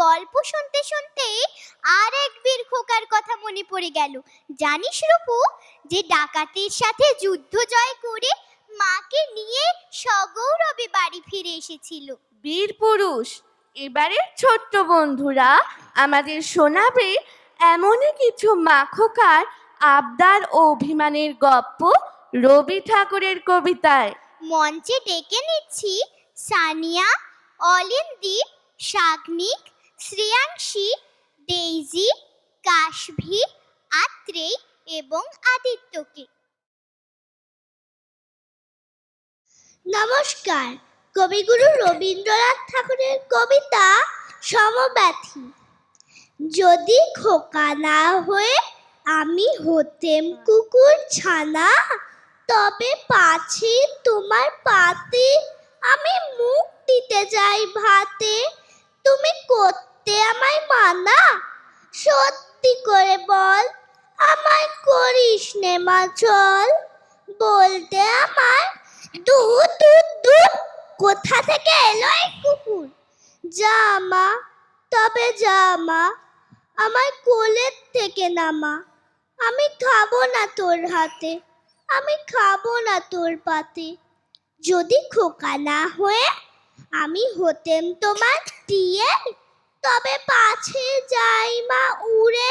গল্প শুনতে শুনতে আর এক বীর খোকার কথা মনে পড়ে গেল। জানিস রূপু যে ডাকাতির সাথে যুদ্ধ জয় করে মাকে নিয়ে সগৌরবে বাড়ি ফিরে এসেছিল। বীর পুরুষ এবারের ছোট্ট বন্ধুরা আমাদের শোনাবে এমনই কিছু মাখকার আবদার ও অভিমানের গপ্প রবি ঠাকুরের কবিতায়। মঞ্চে ডেকে নিচ্ছি সানিয়া অলিনদীপ শাগনিক শ্রেয়াংশী, ডেইজি, কাশভি আত্রেই এবং আদিত্যকে। নমস্কার। কবিগুরু রবীন্দ্রনাথ ঠাকুরের কবিতা সমব্যথী। যদি খোকা না হয়ে আমি হতেম কুকুর ছানা, তবে পাছে তোমার পাতে আমি মুখ দিতে যাই ভাতে। তুমি করতে আমায় মানা? সত্যি করে বল, আমায় করিস নে মা চল বলতে আমার কোথা থেকে এলো এই কুকুর? যা মা, তবে যা মা। আমার কোলের থেকে নামা আমি খাব না তোর হাতে, আমি খাব না তোর পাতে। যদি খোকা না হয়ে, আমি হতেম তোমার দিয়ে তবে পাছে যাই মা উড়ে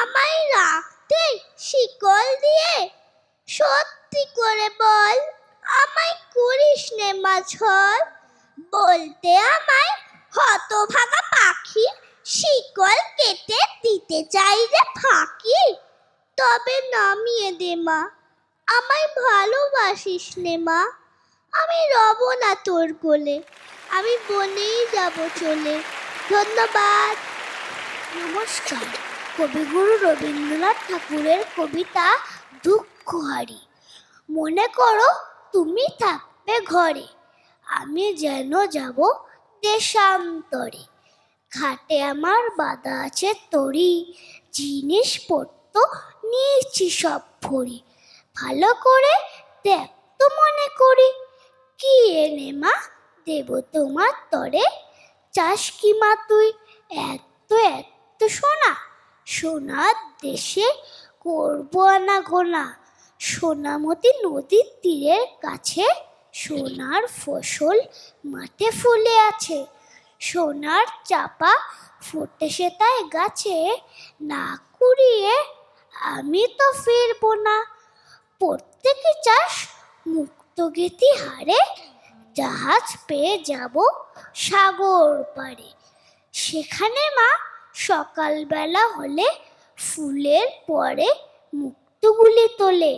আমায় রাখতে শিকল দিয়ে। সত্যি করে বল, আমায় করিস নে মা ছল বলতে আমায় হতভাগা পাখি শিকল কেটে দিতে চাই রে ফাঁকি। তবে নামিয়ে দে মা, আমায় ভালোবাসিস নে মা। আমি রব না তোর কোলে, আমি বনেই যাব চলে। ধন্যবাদ। নমস্কার। কবিগুরু রবীন্দ্রনাথ ঠাকুরের কবিতা দুঃখহারি। মনে করো তুমি থাকবে ঘরে, আমি যেন যাব দেশান্তরে। ঘাটে আমার বাধা আছে তরি, জিনিসপত্র নিয়েছি সব ভরি। ভালো করে দেখ তো মনে করি, কি এনে মা দেব তোমার তরে? চাস কি মা তুই? এত এত সোনা। সোনার দেশে করব আনা গোনা। সোনামতি নদীর তীরের কাছে সোনার ফসল মাঠে ফুলে আছে। সোনার চাপা ফুটেছে তাই গাছে। না কুড়িয়ে আমি তো ফিরবো না। প্রত্যেকে চাস মুক্ত গীতি হারে জাহাজ পেয়ে যাব সাগর পারে সেখানে মা, সকালবেলা হলে ফুলের পরে মুক্তগুলি তোলে,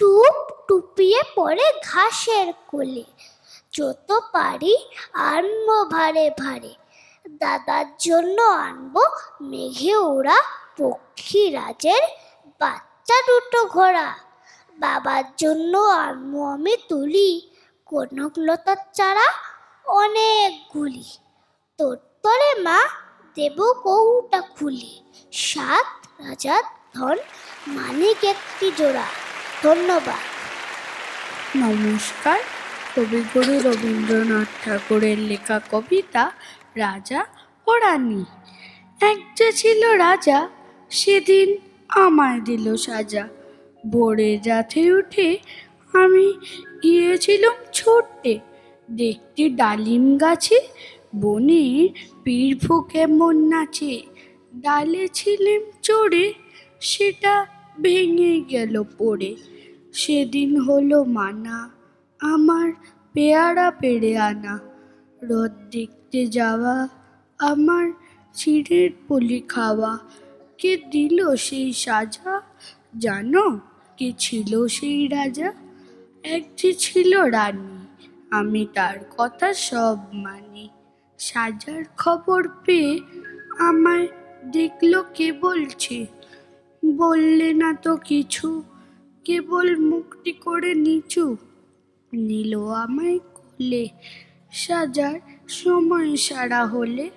টুপ টুপিয়ে পড়ে ঘাসের কোলে। যত পারি আনব ভারে ভারে। দাদার জন্য আনব মেঘে ওরা পক্ষী রাজের বাচ্চা দুটো ঘোড়া। বাবার জন্য আনব আমি তুলি কনকলতার চারা অনেকগুলি তোর তরে মা দেব কৌটা খুলি। সাত রাজার ধন, মানিক একটি জোড়া। ধন্যবাদ। নমস্কার। কবিগুরু রবীন্দ্রনাথ ঠাকুরের লেখা কবিতা রাজা ও রানী। এক যে ছিল রাজা, সেদিন আমায় দিল সাজা। ভোরের রাতে উঠে আমি গিয়েছিলাম ছুটতে দেখতে ডালিম গাছে, বনে পীর ফুকে মন নাচে। ডালে ছিলাম চড়ে, সেটা ভেঙে গেল পড়ে। সেদিন হলো মানা, আমার পেয়ারা পেড়ে আনা। রথ দেখতে যাওয়া, আমার চিড়ের পুলি খাওয়া। কে দিল সেই সাজা? জানো? কে ছিল সেই রাজা? এক যে ছিল রানী, আমি তার কথা সব মানি। সাজার খবর পেয়ে আমায় দেখল কে বলছে। বললে না তো কিছু, কেবল মুখটি করে নিচু। নিল আমায় কোলে, সাজার সময় সারা হলে।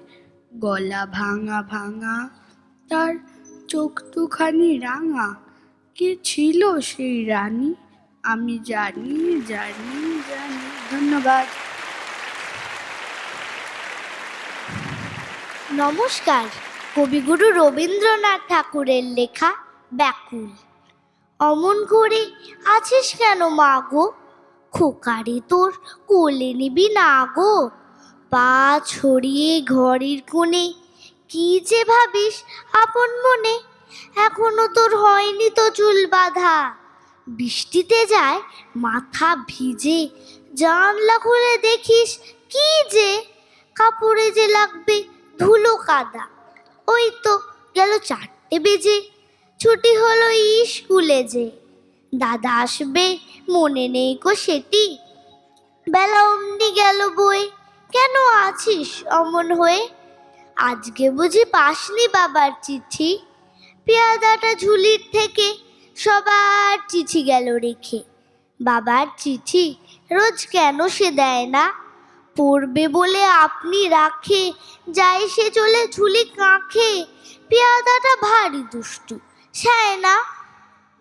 গলা ভাঙা ভাঙা, তার চোখ দুখানি রাঙা। কে ছিল সেই রানী? আমি জানি জানি জানি। ধন্যবাদ। নমস্কার। কবিগুরু রবীন্দ্রনাথ ঠাকুরের লেখা ব্যাকুল। অমন করে আছিস কেন মা গো? খোকারে তোর কোলে নিবি না গো? পা ছড়িয়ে ঘরের কোণে কি যে ভাবিস আপন মনে? এখনও তোর হয়নি তো চুল বাঁধা। বৃষ্টিতে যায়, মাথা ভিজে। জানলা খুলে দেখিস, কি যে? কাপড়ে যে লাগবে ধুলো কাদা। ওই তো গেল চারটে বেজে, ছুটি হলো স্কুলে যে। দাদা আসবে, মনে নেই গো সেটি। বেলা অমনি গেল বই কেন আছিস অমন হয়ে? আজকে বুঝি পাসনি বাবার চিঠি। পেয়াদাটা ঝুলির থেকে সবার চিঠি গেল রেখে। বাবার চিঠি রোজ কেন সে দেয় না? পড়বে বলে আপনি রাখে, যাই সে চলে ঝুলি কাঁখে। পেয়াদাটা ভারী দুষ্টু সায় না।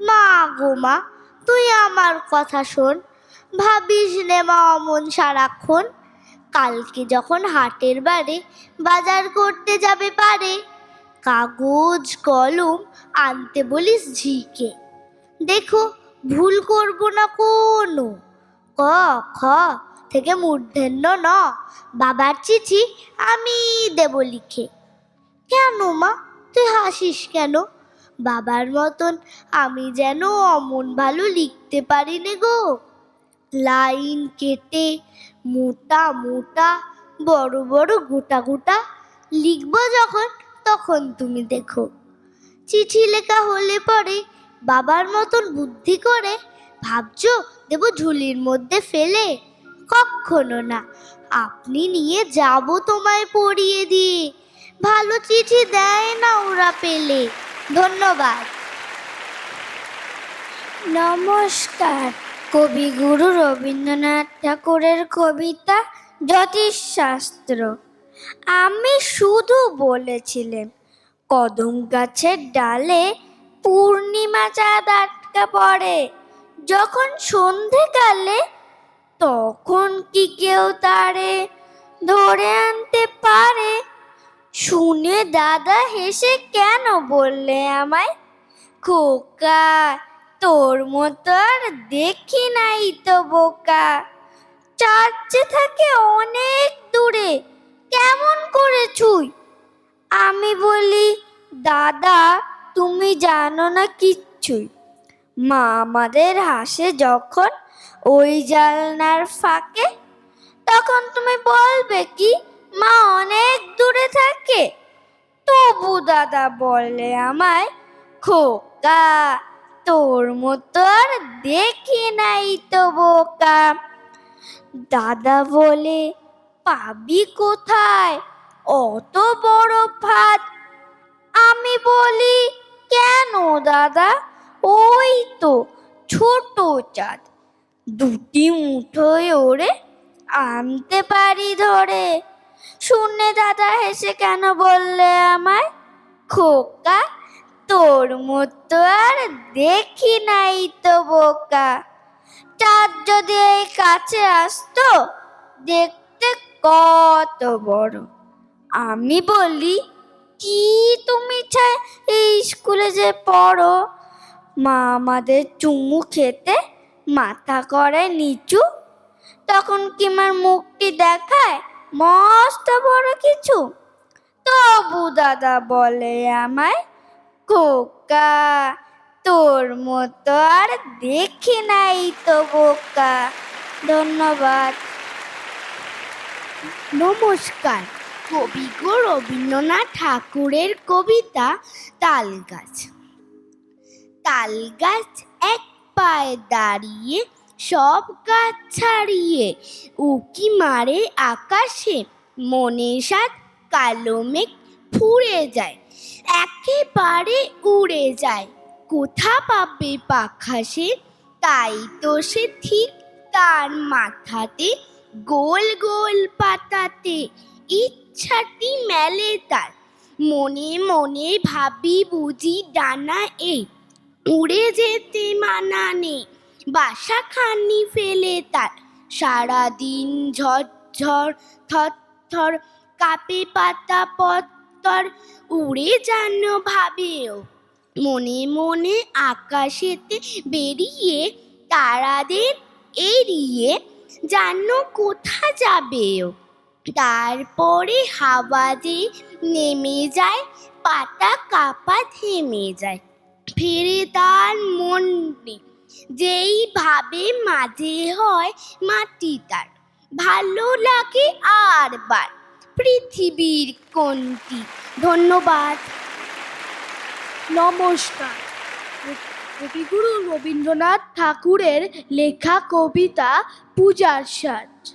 মা গো মা, তুই আমার কথা শোন, ভাবিস নে মা অমন সারাক্ষণ। কালকে যখন হাটের বারে বাজার করতে যাবে পারে, কাগজ, কলম আনতে বলিস ঝিকে। দেখো, ভুল করব না কোনো। ক, খ থেকে মূর্ধন্য ন, বাবার চিঠি আমি দেব লিখে। কেন মা? তুই হাসিস কেন? বাবার মতন আমি যেন অমন ভালো লিখতে পারি নে গো। লাইন কেটে মোটা মোটা বড় বড় গোটা গোটা লিখব যখন, তখন তুমি দেখো। চিঠি লেখা হলে পরে বাবার মতন বুদ্ধি করে ভাবছ দেব ঝুলির মধ্যে ফেলে? কখনো না। আপনি নিয়ে যাব তোমায় পড়িয়ে দিয়ে। ভালো চিঠি দেয় না ওরা পেলে। ধন্যবাদ। নমস্কার। কবিগুরু রবীন্দ্রনাথ ঠাকুরের কবিতা জ্যোতিষশাস্ত্র। আমি শুধু বলেছিলেন কদম গাছের ডালে পূর্ণিমা চাঁদ আটকা পড়ে। যখন সন্ধেকালে, তখন কি কেউ তারে ধরে আনতে পারে? শুনে দাদা হেসে কেন বললে আমায়? খোকা, তোর মতো আর দেখি নাই তো বোকা। চার্চে থাকে অনেক দূরে, কেমন করে ছুই? আমি বলি, দাদা তুমি জানো না কিচ্ছুই মা আমাদের হাসে যখন ওই জালনার ফাঁকে। তখন তুমি বলবে কি, মা অনেক দূরে থাকে। তবু দাদা বলে আমায়, খোকা, তোর মতো আর দেখি নাই তো বোকা। দাদা বলে, পাবি কোথায়? অত বড় ভাত আমি বলি কেন, দাদা? ওই তো ছোট চাঁদ। দুটি মুঠোয় ওড়ে আনতে পারি ধরে। শুনে দাদা হেসে কেন বললে আমায়? খোকা, তোর মতো আর দেখি নাই তো বোকা। চাঁদ যদি এই কাছে আসতো, দেখতে কত বড়। আমি বলি কি তুমি চাই এই স্কুলে যে পড়ো? মা আমাদের চুমু খেতে মাথা করে নিচু। তখন কি আমার মুখটি দেখায় মস্ত বড় কিছু? তবু দাদা বলে আমায়, খোকা, তোর মতো আর দেখি নাই তো বোকা। ধন্যবাদ। নমস্কার। কবিগো রবীন্দ্রনাথ ঠাকুরের কবিতা তাল গাছ তাল গাছ এক পায়ে দাঁড়িয়ে, সব গাছ ছাড়িয়ে, উকি মারে আকাশে, মনে সাত কালো মেঘ ফুরে যায়, একেবারে উড়ে যায়। কোথা পাবে পাখা সে? তাই তো সে ঠিক তার মাথাতে, গোল গোল পাতাতে ইচ্ছাটি মেলে তার। মনে মনে ভাবি বুঝি ডানা এই উড়ে যেতে মানা নেই বাসা খানি ফেলে তার। সারাদিন ঝরঝর থর কাপে পাতা পথ কবুতর উড়ে যেন ভাবেও মনে মনে আকাশেতে বেরিয়ে তারাদের এড়িয়ে যেন কোথা যাবেও তারপরে হাওয়াতে নেমে যায়, পাতা কাপা থেমে যায়। ফিরে তার মন নেই। যেই ভাবে মাঝে হয় মাটি তার। ভালো লাগে আর বার পৃথিবীর কোনটি? ধন্যবাদ। নমস্কার। কবিগুরু রবীন্দ্রনাথ ঠাকুরের লেখা কবিতা পূজার সাজ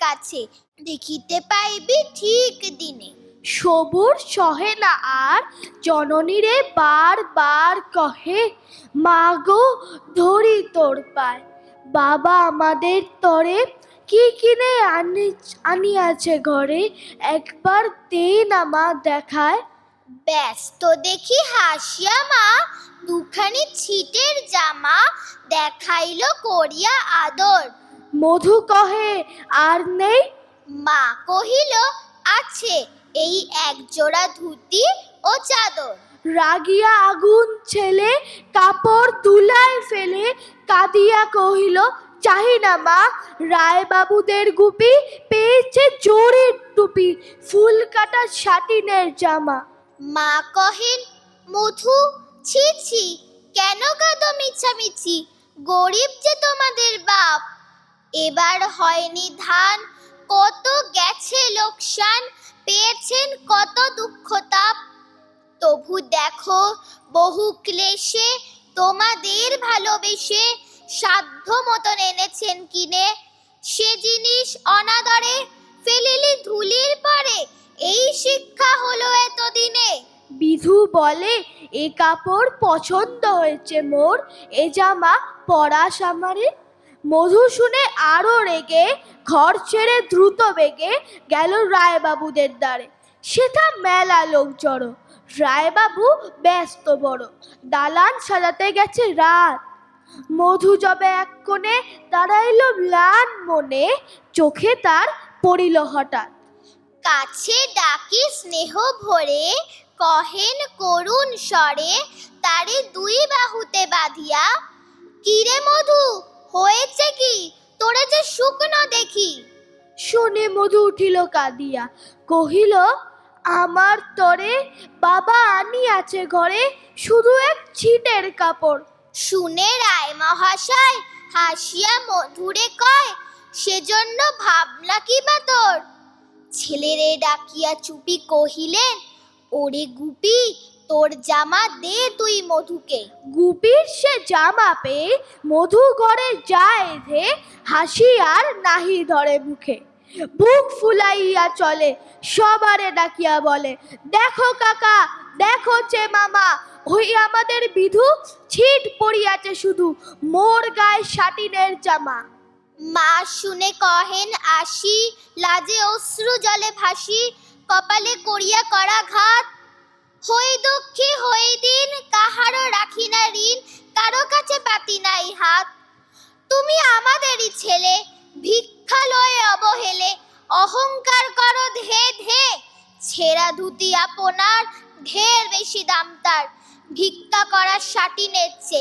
কাছে দেখিতে পাইবি ঠিক দিনে। সবুর সহে না আর, জননীরে বার বার কহে মা গো ধরি তোর পায়। বাবা আমাদের তরে কি কিনে আনি, আনিয়াছে ঘরে? একবার দে না মা দেখায়। ব্যস্ত দেখি হাসিয়া মা, দুখানি ছিটের জামা দেখাইলো করিয়া আদর। মধু কহে আর নেই? মা কহিল আছে এই এক জোড়া ধুতি ও চাদর। রাগিয়া আগুন ছেলে কাপড় তুলায় ফেলে কাঁদিয়া কহিল চাহি না মা রায়বাবুদের গুপি পেয়েছে জোরের টুপি ফুল কাটা শাটিনের জামা। মা কহেন মধু ছি ছি কেন কাঁদো মিছামিছি গরিব যে তোমাদের বাপ এবার হয়নি ধান। কত গেছে লোকসান, পেয়েছেন কত দুঃখ তাপ। তবু দেখো, বহু ক্লেশে তোমাদের ভালোবেসে সাধ্য মতন এনেছেন কিনে। সে জিনিস অনাদরে ফেলিলি ধুলির পরে, এই শিক্ষা হলো এতদিনে। বিধু বলে, এ কাপড় পছন্দ হয়েছে মোর, এ জামা পরা আমারে। মধু শুনে আরও রেগে ঘর ছেড়ে দ্রুত বেগে গেল রায়বাবুদের দ্বারে। সেটা মেলা লোক জড়ো, রায়বাবু ব্যস্ত বড়, দালান সাজাতে গেছে রাত। মধু যবে এক কোণে দাঁড়াইল ম্লান মনে, চোখে তার পড়িল হঠাৎ। কাছে ডাকি স্নেহ ভরে, কহেন করুণ স্বরে, তারে দুই বাহুতে বাঁধিয়া, কিরে মধু হয়েছে কি? তোরে যে শুকনো দেখি। শুনে মধু উঠিল কাঁদিয়া। কহিল আমার তরে বাবা আনি আছে ঘরে শুধু এক ছিটের কাপড়। শুনে রায় মহাশয় হাসিয়া মধুরে কয় সেজন্য ভাবলা কি বা তোর? ছেলেরে ডাকিয়া চুপি কহিলেন ওরে গুপি তোর জামা দে তুই মধুকে। গুপির সে জামা পেয়ে মধু ঘরে যায় ধে হাসি আর নাহি ধরে মুখে। বুক ফুলাইয়া চলে সবারে ডাকিয়া বলে দেখো কাকা দেখো চে মামা ওই আমাদের বিধু ছিট পড়িয়াছে শুধু মোর গায়ে শাটিনের জামা। মা শুনে কহেন আসি লাজে অশ্রু জলে ভাসি কপালে করিয়া করা ঘাত হই দুঃখী হই দিন কাহারও রাখি না ঋণ, কারও কাছে পাতি নাই হাত। তুমি আমাদেরই ছেলে ভিক্ষা লয়ে অবহেলে, অহংকার করো ধে ধে, ছেঁড়া ধুতি আপনার, ঢের বেশি দাম তার, ভিক্ষা করার সাটি নেচ্ছে।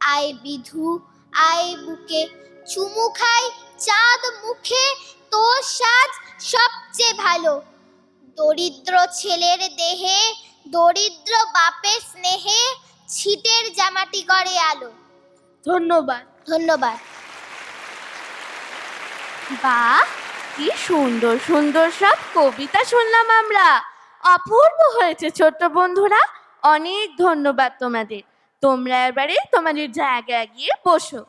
আয় বিধু, আয় বুকে, চুমু খাই চাঁদ মুখে, তোর সাজ সবচেয়ে ভালো। দরিদ্র ছেলের দেহে দরিদ্র বাপের স্নেহে ছিটের জামাটি করে আলো। ধন্যবাদ। ধন্যবাদ। বাহ কি সুন্দর সুন্দর সব কবিতা শুনলাম আমরা। অপূর্ব হয়েছে ছোট্ট বন্ধুরা অনেক ধন্যবাদ তোমাদের। তোমরা এবারে তোমাদের জায়গায় গিয়ে বসো।